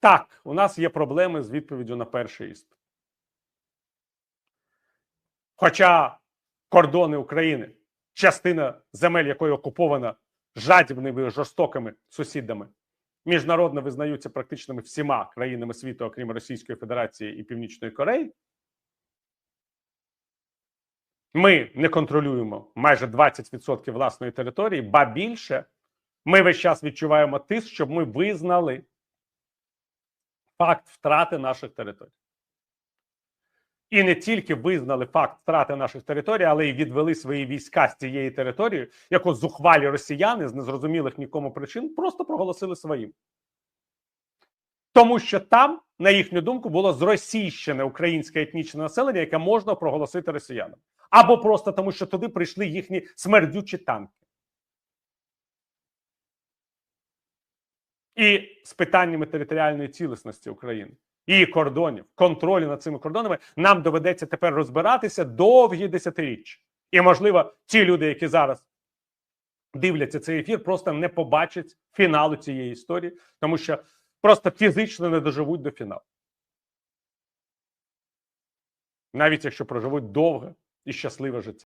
Так, у нас є проблеми з відповіддю на перший іспит. Хоча кордони України, частина земель, якої окупована жадібними жорстокими сусідами, міжнародно визнаються практичними всіма країнами світу, окрім Російської Федерації і Північної Кореї. Ми не контролюємо майже 20% власної території, ба більше ми весь час відчуваємо тиск, щоб ми визнали факт втрати наших територій. І не тільки визнали факт втрати наших територій, але й відвели свої війська з цієї території, яку зухвалі росіяни з незрозумілих нікому причин просто проголосили своїм. Тому що там, на їхню думку, було зросійщене українське етнічне населення, яке можна проголосити росіянам. Або просто тому, що туди прийшли їхні смердючі танки. І з питаннями територіальної цілісності України, її кордонів, контролю над цими кордонами нам доведеться тепер розбиратися довгі десятиріччя. І, можливо, ті люди, які зараз дивляться цей ефір, просто не побачать фіналу цієї історії, тому що просто фізично не доживуть до фіналу. Навіть якщо проживуть довге і щасливе життя.